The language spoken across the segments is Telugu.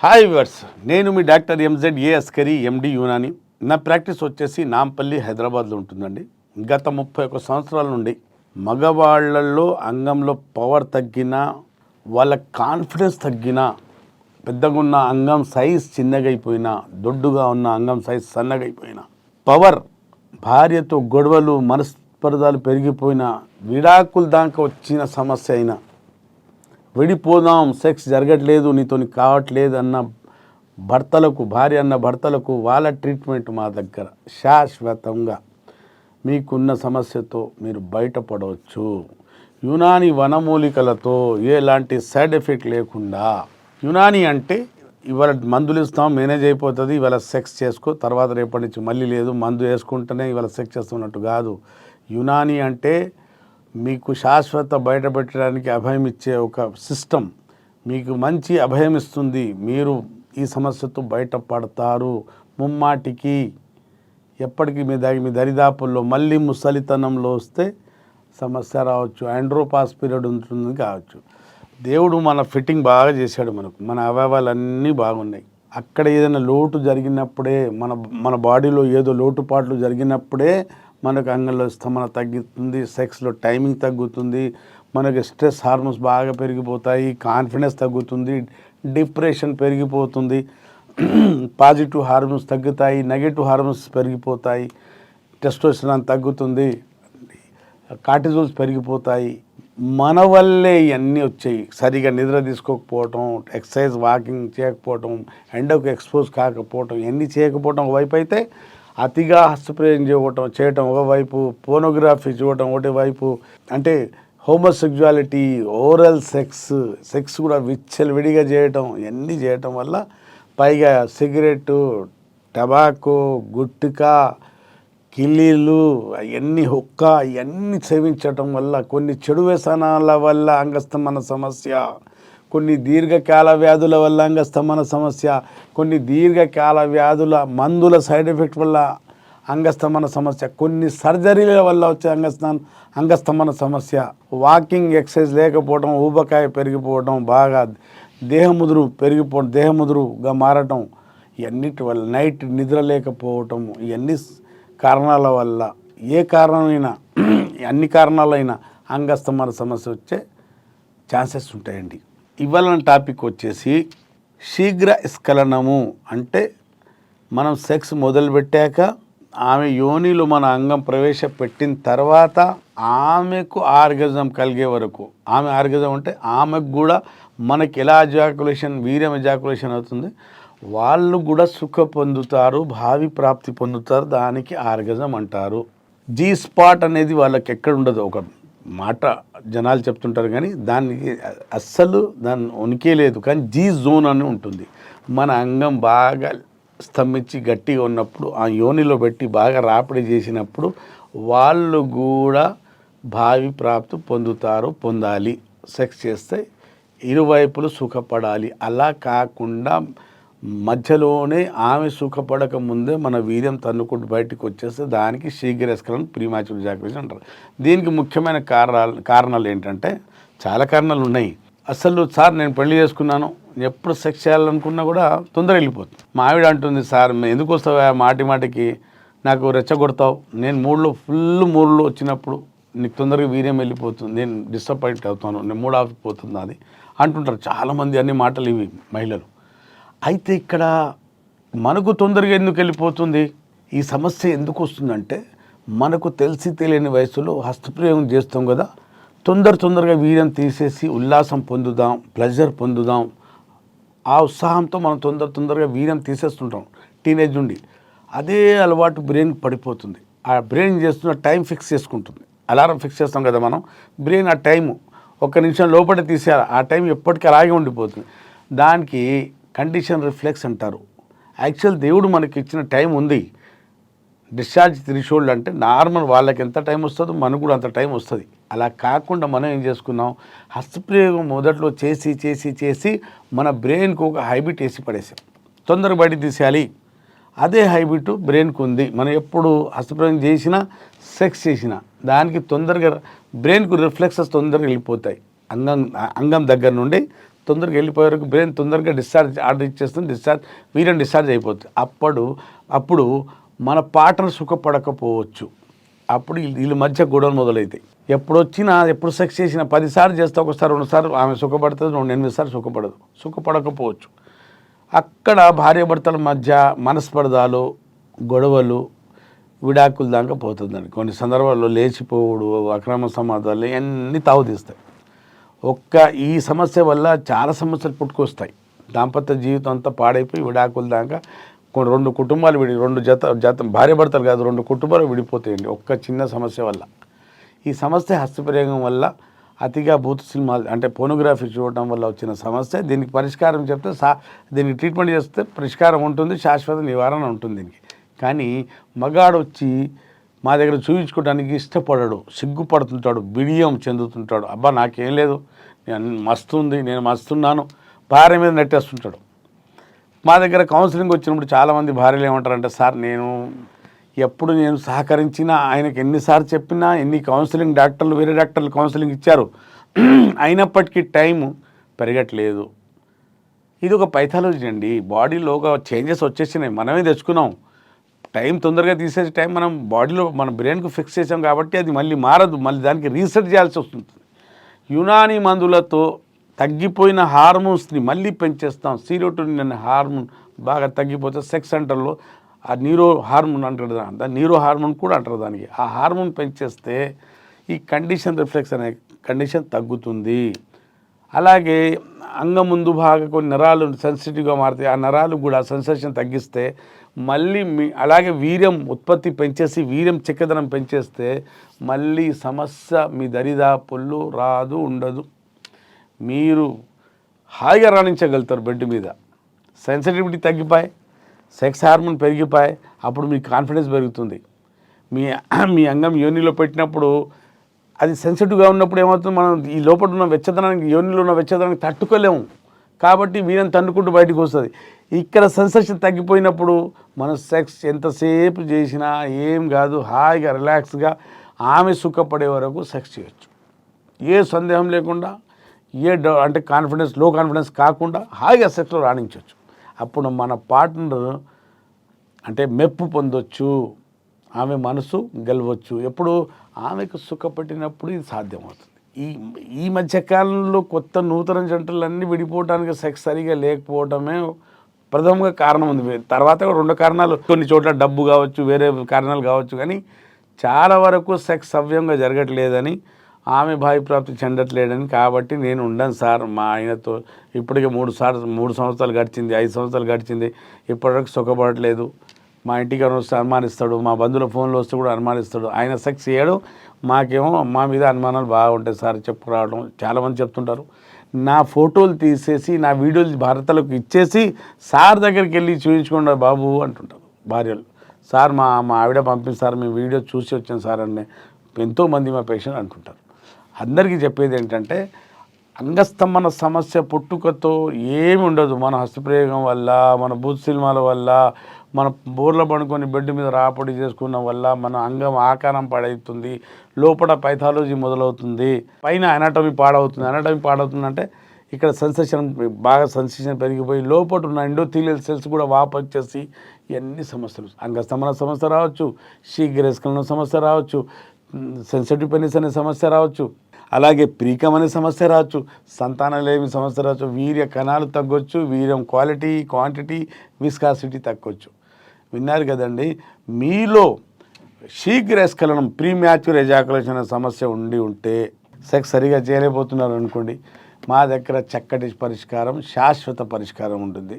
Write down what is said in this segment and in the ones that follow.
హాయ్ వివర్స్ నేను మీ డాక్టర్ ఎంజెడ్ ఏ అస్కరి ఎండి యూనాని. నా ప్రాక్టీస్ వచ్చేసి నాంపల్లి హైదరాబాద్లో ఉంటుందండి. గత ముప్పై ఒక్క సంవత్సరాల నుండి మగవాళ్ళలో అంగంలో పవర్ తగ్గినా వాళ్ళ కాన్ఫిడెన్స్ తగ్గినా పెద్దగా ఉన్న అంగం సైజ్ చిన్నగా దొడ్డుగా ఉన్న అంగం సైజ్ సన్నగైపోయినా పవర్ భార్యతో గొడవలు మనస్పర్ధాలు పెరిగిపోయినా విడాకుల దాకా వచ్చిన సమస్య అయినా విడిపోదాం సెక్స్ జరగట్లేదు నీతోని కావట్లేదు అన్న భర్తలకు భార్య అన్న భర్తలకు వాళ్ళ ట్రీట్మెంట్ మా దగ్గర శాశ్వతంగా. మీకున్న సమస్యతో మీరు బయటపడవచ్చు. యునాని వనమూలికలతో ఎలాంటి సైడ్ ఎఫెక్ట్ లేకుండా. యునాని అంటే ఇవాళ మందులు ఇస్తాం మేనేజ్ అయిపోతుంది ఇవాళ సెక్స్ చేసుకో తర్వాత రేపటి నుంచి మళ్ళీ లేదు మందు వేసుకుంటేనే ఇవాళ సెక్స్ చేస్తున్నట్టు కాదు. యునాని అంటే మీకు శాశ్వత బయటపెట్టడానికి అభయం ఇచ్చే ఒక సిస్టమ్ మీకు మంచి అభయం ఇస్తుంది. మీరు ఈ సమస్యతో బయటపడతారు. ముమ్మాటికి ఎప్పటికీ మీ దగ్గర మీ దరిదాపుల్లో మళ్ళీ ముసలితనంలో వస్తే సమస్య రావచ్చు. ఆండ్రోపాస్ పీరియడ్ ఉంటుంది కావచ్చు. దేవుడు మన ఫిట్టింగ్ బాగా చేశాడు మనకు. మన అవయవాలన్నీ బాగున్నాయి. అక్కడ ఏదైనా లోటు జరిగినప్పుడే మన మన బాడీలో ఏదో లోటుపాట్లు జరిగినప్పుడే మనకు అంగంలో స్తంభన తగ్గుతుంది సెక్స్లో టైమింగ్ తగ్గుతుంది మనకి స్ట్రెస్ హార్మోన్స్ బాగా పెరిగిపోతాయి కాన్ఫిడెన్స్ తగ్గుతుంది డిప్రెషన్ పెరిగిపోతుంది పాజిటివ్ హార్మోన్స్ తగ్గుతాయి నెగిటివ్ హార్మోన్స్ పెరిగిపోతాయి టెస్టోస్టెరాన్ తగ్గుతుంది కార్టిజోల్స్ పెరిగిపోతాయి. మన వల్లే ఇవన్నీ వచ్చాయి. సరిగా నిద్ర తీసుకోకపోవటం ఎక్సర్సైజ్ వాకింగ్ చేయకపోవటం ఎండకు ఎక్స్పోజ్ కాకపోవటం ఇవన్నీ చేయకపోవటం వైపు అయితే అతిగా హస్తప్రయం చేయటం చేయటం ఒకవైపు పోనోగ్రఫీ చూడటం ఒకటి వైపు అంటే హోమోసెక్జువాలిటీ ఓరల్ సెక్స్ సెక్స్ కూడా విచ్చలవిడిగా చేయటం ఇవన్నీ చేయటం వల్ల పైగా సిగరెట్ టబాకో గుట్కా కిల్లీలు అవన్నీ హుక్క అవన్నీ సేవించటం వల్ల కొన్ని చెడు వ్యసనాల వల్ల అంగస్తమన సమస్య కొన్ని దీర్ఘకాల వ్యాధుల వల్ల అంగస్తమన సమస్య కొన్ని దీర్ఘకాల వ్యాధుల మందుల సైడ్ ఎఫెక్ట్ వల్ల అంగస్తమన సమస్య కొన్ని సర్జరీల వల్ల వచ్చే అంగస్తం అంగస్తమన సమస్య వాకింగ్ ఎక్సర్సైజ్ లేకపోవడం ఊబకాయ పెరిగిపోవడం బాగా దేహముదురు పెరిగిపోవడం దేహముదురుగా మారటం ఇవన్నిటి వల్ల నైట్ నిద్ర లేకపోవటం ఇవన్నీ కారణాల వల్ల ఏ కారణమైనా అన్ని కారణాలైనా అంగస్తమాన సమస్య వచ్చే ఛాన్సెస్ ఉంటాయండి. ఇవాళ టాపిక్ వచ్చేసి శీఘ్ర స్ఖలనము అంటే మనం సెక్స్ మొదలుపెట్టాక ఆమె యోనిలో మన అంగం ప్రవేశపెట్టిన తర్వాత ఆమెకు ఆర్గజం కలిగే వరకు ఆమె ఆర్గజం అంటే ఆమెకు కూడా మనకి ఎలా ఎజాకులేషన్ వీర్యం ఎజాకులేషన్ అవుతుంది? వాళ్ళు కూడా సుఖ పొందుతారు భావి ప్రాప్తి పొందుతారు దానికి ఆర్గజం అంటారు. జీ స్పాట్ అనేది వాళ్ళకి ఎక్కడ ఉండదు. ఒక మాట జనాలు చెప్తుంటారు కానీ దానికి అస్సలు దాని ఉనికి లేదు. కానీ జీ జోన్ అని ఉంటుంది. మన అంగం బాగా స్తంభించి గట్టిగా ఉన్నప్పుడు ఆ యోనిలో పెట్టి బాగా రాపిడి చేసినప్పుడు వాళ్ళు కూడా భావి ప్రాప్తి పొందుతారు పొందాలి. సెక్స్ చేస్తే ఇరువైపులు సుఖపడాలి. అలా కాకుండా మధ్యలోనే ఆమె సుఖపడక ముందే మన వీర్యం తన్నుకుంటూ బయటకు వచ్చేస్తే దానికి శీఘ్రస్కరణ ప్రీమాచుర్ జాగ్రత్త అంటారు. దీనికి ముఖ్యమైన కారణాలు కారణాలు ఏంటంటే చాలా కారణాలు ఉన్నాయి. అసలు సార్ నేను పెళ్ళి చేసుకున్నాను ఎప్పుడు సెక్స్ చేయాలనుకున్నా కూడా తొందరగా వెళ్ళిపోతుంది. మా ఆవిడ అంటుంది సార్ ఎందుకు వస్తావా? మాటి మాటికి నాకు రెచ్చగొడతావు. నేను మూడులో ఫుల్ మూడులో వచ్చినప్పుడు నీకు తొందరగా వీర్యం వెళ్ళిపోతుంది. నేను డిసప్పాయింట్ అవుతాను. నేను మూడు ఆగిపోతుంది అది అంటుంటారు. చాలామంది అన్ని మాటలు ఇవి మహిళలు. అయితే ఇక్కడ మనకు తొందరగా ఎందుకు వెళ్ళిపోతుంది? ఈ సమస్య ఎందుకు వస్తుందంటే మనకు తెలిసి తెలియని వయసులో హస్తప్రయోగం చేస్తాం కదా తొందర తొందరగా వీర్యం తీసేసి ఉల్లాసం పొందుదాం ప్లెజర్ పొందుదాం. ఆ ఉత్సాహంతో మనం తొందర తొందరగా వీర్యం తీసేస్తుంటాం టీనేజ్ నుండి. అదే అలవాటు బ్రెయిన్ పడిపోతుంది. ఆ బ్రెయిన్ చేస్తున్న టైం ఫిక్స్ చేసుకుంటుంది. అలారం ఫిక్స్ చేస్తాం కదా మనం. బ్రెయిన్ ఆ టైము ఒక నిమిషం లోపల తీసేయాలి. ఆ టైం ఎప్పటికీ అలాగే ఉండిపోతుంది. దానికి కండిషన్ రిఫ్లెక్స్ అంటారు. యాక్చువల్ దేవుడు మనకి ఇచ్చిన టైం ఉంది. డిశ్చార్జ్ త్రిషోల్డ్ అంటే నార్మల్ వాళ్ళకి ఎంత టైం వస్తుందో మనకు కూడా అంత టైం వస్తుంది. అలా కాకుండా మనం ఏం చేసుకున్నాం? హస్తప్రయోగం మొదట్లో చేసి చేసి చేసి మన బ్రెయిన్కు ఒక హైబిట్ వేసి పడేసాం. తొందరగా బయట తీసేయాలి. అదే హైబిట్ బ్రెయిన్కు ఉంది. మనం ఎప్పుడు హస్తప్రయోగం చేసినా సెక్స్ చేసినా దానికి తొందరగా బ్రెయిన్కు రిఫ్లెక్సెస్ తొందరగా వెళ్ళిపోతాయి. అంగం అంగం దగ్గర నుండి తొందరగా వెళ్ళిపోయే వరకు బ్రెయిన్ తొందరగా డిశ్చార్జ్ ఆర్డర్ ఇచ్చేస్తుంది డిశ్చార్జ్ వీరం డిశ్చార్జ్ అయిపోతుంది. అప్పుడు అప్పుడు మన పాటలు సుఖపడకపోవచ్చు. అప్పుడు వీళ్ళ- మధ్య గొడవలు మొదలవుతాయి ఎప్పుడు వచ్చినా ఎప్పుడు సెక్స్ చేసినా పదిసార్లు చేస్తే ఒకసారి రెండుసార్లు ఆమె సుఖపడుతుంది రెండు ఎనిమిది సార్లు సుఖపడదు. సుఖపడకపోవచ్చు. అక్కడ భార్యాభర్తల మధ్య మనస్పర్ధాలు గొడవలు విడాకుల దాకా పోతుందండి. కొన్ని సందర్భాల్లో లేచిపోవుడు అక్రమ సమాధాలు ఇవన్నీ తావుతీస్తాయి. ఒక్క ఈ సమస్య వల్ల చాలా సమస్యలు పుట్టుకొస్తాయి. దాంపత్య జీవితం అంతా పాడైపోయి విడాకుల దాకా రెండు కుటుంబాలు విడి రెండు జత జత భార్యాభర్తలు కాదు రెండు కుటుంబాలు విడిపోతాయండి ఒక్క చిన్న సమస్య వల్ల. ఈ సమస్య హస్తప్రయోగం వల్ల అతిగా భూత సినిమాలు అంటే పోనోగ్రఫీ చూడటం వల్ల వచ్చిన సమస్య దీనికి పరిష్కారం చెప్తే సా దీనికి ట్రీట్మెంట్ చేస్తే పరిష్కారం ఉంటుంది శాశ్వత నివారణ ఉంటుంది దీనికి. కానీ మగాడు వచ్చి మా దగ్గర చూపించుకోవడానికి ఇష్టపడడు సిగ్గుపడుతుంటాడు బిడియం చెందుతుంటాడు. అబ్బా నాకేం లేదు. నేను మస్తుంది నేను మస్తున్నాను. భార్య మీద నెట్టేస్తుంటాడు. మా దగ్గర కౌన్సిలింగ్ వచ్చినప్పుడు చాలామంది భార్యలు ఏమంటారంటే సార్ నేను ఎప్పుడు నేను సహకరించినా ఆయనకి ఎన్నిసార్లు చెప్పినా ఎన్ని కౌన్సిలింగ్ డాక్టర్లు వేరే డాక్టర్లు కౌన్సిలింగ్ ఇచ్చారు. అయినప్పటికీ టైం పెరగట్లేదు. ఇది ఒక పైథాలజీ అండి. బాడీలో ఒక చేంజెస్ వచ్చేసినాయి. మనమే తెచ్చుకున్నాం. టైం తొందరగా తీసేసే టైం మనం బాడీలో మన బ్రెయిన్కు ఫిక్స్ చేసాం కాబట్టి అది మళ్ళీ మారదు. మళ్ళీ దానికి రీసెట్ చేయాల్సి వస్తుంది. యునాని మందులతో తగ్గిపోయిన హార్మోన్స్ని మళ్ళీ పెంచేస్తాం. సీరోటోనిన్ అనే హార్మోన్ బాగా తగ్గిపోతే సెక్స్ సెంటర్లో ఆ నీరో హార్మోన్ అంటారు దాని నీరో హార్మోన్ కూడా అంటారు దానికి. ఆ హార్మోన్ పెంచేస్తే ఈ కండిషన్ రిఫ్లెక్స్ అనే కండిషన్ తగ్గుతుంది. అలాగే అంగం ముందు భాగం కొన్ని నరాలు సెన్సిటివ్గా మారుతాయి. ఆ నరాలు కూడా సెన్సేషన్ తగ్గిస్తే మళ్ళీ మీ అలాగే వీర్యం ఉత్పత్తి పెంచేసి వీర్యం చిక్కదనం పెంచేస్తే మళ్ళీ సమస్య మీ దరిదాపుల్లో రాదు ఉండదు. మీరు హాయిగా రాణించగలుగుతారు బెడ్ మీద. సెన్సిటివిటీ తగ్గిపోయి సెక్స్ హార్మోన్ పెరిగిపోయి అప్పుడు మీ కాన్ఫిడెన్స్ పెరుగుతుంది. మీ మీ అంగం యోనిలో పెట్టినప్పుడు అది సెన్సిటివ్గా ఉన్నప్పుడు ఏమవుతుంది? మనం ఈ లోపల ఉన్న వెచ్చదనానికి యోనిలో ఉన్న వెచ్చదనానికి తట్టుకోలేము. కాబట్టి వీరం తన్నుకుంటూ బయటకు వస్తుంది. ఇక్కడ సెన్సేషన్ తగ్గిపోయినప్పుడు మనం సెక్స్ ఎంతసేపు చేసినా ఏం కాదు హాయిగా రిలాక్స్గా ఆమె సుఖపడే వరకు సెక్స్ చేయొచ్చు. ఏ సందేహం లేకుండా ఏ అంటే కాన్ఫిడెన్స్లో కాన్ఫిడెన్స్ కాకుండా హాయిగా సెక్స్లో రాణించవచ్చు అప్పుడు మన పార్ట్నర్ అంటే మెప్పు పొందొచ్చు. ఆమె మనసు గెలవచ్చు. ఎప్పుడు ఆమెకు సుఖపట్టినప్పుడు ఇది సాధ్యమవుతుంది. ఈ ఈ మధ్యకాలంలో కొత్త నూతన జంటలన్నీ విడిపోవడానికి సెక్స్ సరిగా లేకపోవడమే ప్రథమంగా కారణం ఉంది. తర్వాత కూడా రెండు కారణాలు కొన్ని చోట్ల డబ్బు కావచ్చు వేరే కారణాలు కావచ్చు కానీ చాలా వరకు సెక్స్ సవ్యంగా జరగట్లేదని ఆమె భావిప్రాప్తి చెందట్లేదని కాబట్టి నేను ఉండను సార్ మా ఆయనతో ఇప్పటికే మూడు సార్లు మూడు సంవత్సరాలు గడిచింది ఐదు సంవత్సరాలు గడిచింది ఇప్పటివరకు సుఖపడట్లేదు. మా ఇంటికి వస్తే అనుమానిస్తాడు మా బంధువుల ఫోన్లో వస్తే కూడా అనుమానిస్తాడు. ఆయన సెక్స్ చేయడు మాకేమో మా మీద అనుమానాలు బాగుంటాయి సార్ చెప్పుకురావడం చాలామంది చెప్తుంటారు నా ఫోటోలు తీసేసి నా వీడియోలు భారతలకు ఇచ్చేసి సార్ దగ్గరికి వెళ్ళి చూపించుకోండి బాబు అంటుంటారు భార్యలు. సార్ మా మా ఆవిడ పంపిస్తారు మేము వీడియో చూసి వచ్చాం సార్ అని ఎంతోమంది మా పేషెంట్ అంటుంటారు. అందరికీ చెప్పేది ఏంటంటే అంగస్తంభన సమస్య పుట్టుకతో ఏమి ఉండదు. మన హస్తప్రయోగం వల్ల మన బూత్ సినిమాల వల్ల మన బోర్ల పడుకొని బెడ్ మీద రాపడి చేసుకున్న వల్ల మన అంగం ఆకారం పాడవుతుంది. లోపల పైథాలజీ మొదలవుతుంది. పైన అనాటమీ పాడవుతుంది. అనాటమీ పాడవుతుందంటే ఇక్కడ సెన్సేషన్ బాగా సెన్సేషన్ పెరిగిపోయి లోపల ఉన్న ఎండోథీలియల్ సెల్స్ కూడా వాపు వచ్చేసి ఇవన్నీ సమస్యలు. అంగస్తంభన సమస్య రావచ్చు. శీఘ్రస్కలన సమస్య రావచ్చు. సెన్సిటివ్ పెనిస్ అనే సమస్య రావచ్చు. అలాగే ప్రీకం అనే సమస్య రావచ్చు సంతానలేమి సమస్య రావచ్చు వీర్య కణాలు తగ్గొచ్చు వీర్యం క్వాలిటీ క్వాంటిటీ విస్కాసిటీ తగ్గొచ్చు. విన్నారు కదండి మీలో శీఘ్రస్ఖలనం ప్రీ మ్యాచ్యూర్ ఎజాకులేషన్ అనే సమస్య ఉండి ఉంటే సెక్స్ సరిగా చేయలేకపోతున్నారు అనుకోండి మా దగ్గర చక్కటి పరిష్కారం శాశ్వత పరిష్కారం ఉంటుంది.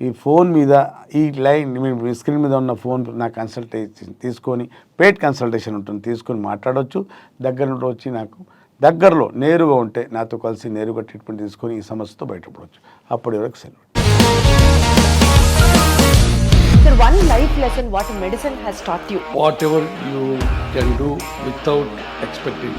ఈ ఫోన్ మీద ఈ లైన్ మీ స్క్రీన్ మీద ఉన్న ఫోన్ నా కన్సల్టేషన్ తీసుకొని పేడ్ కన్సల్టేషన్ ఉంటుంది తీసుకొని మాట్లాడవచ్చు దగ్గర నుండి వచ్చి నాకు దగ్గరలో నేరుగా ఉంటే నాతో కలిసి నేరుగా ట్రీట్మెంట్ తీసుకొని ఈ సమస్యతో బయటపడవచ్చు అప్పటి వరకు సెలవు. Sir one life lesson what medicine has start you whatever you can do without expecting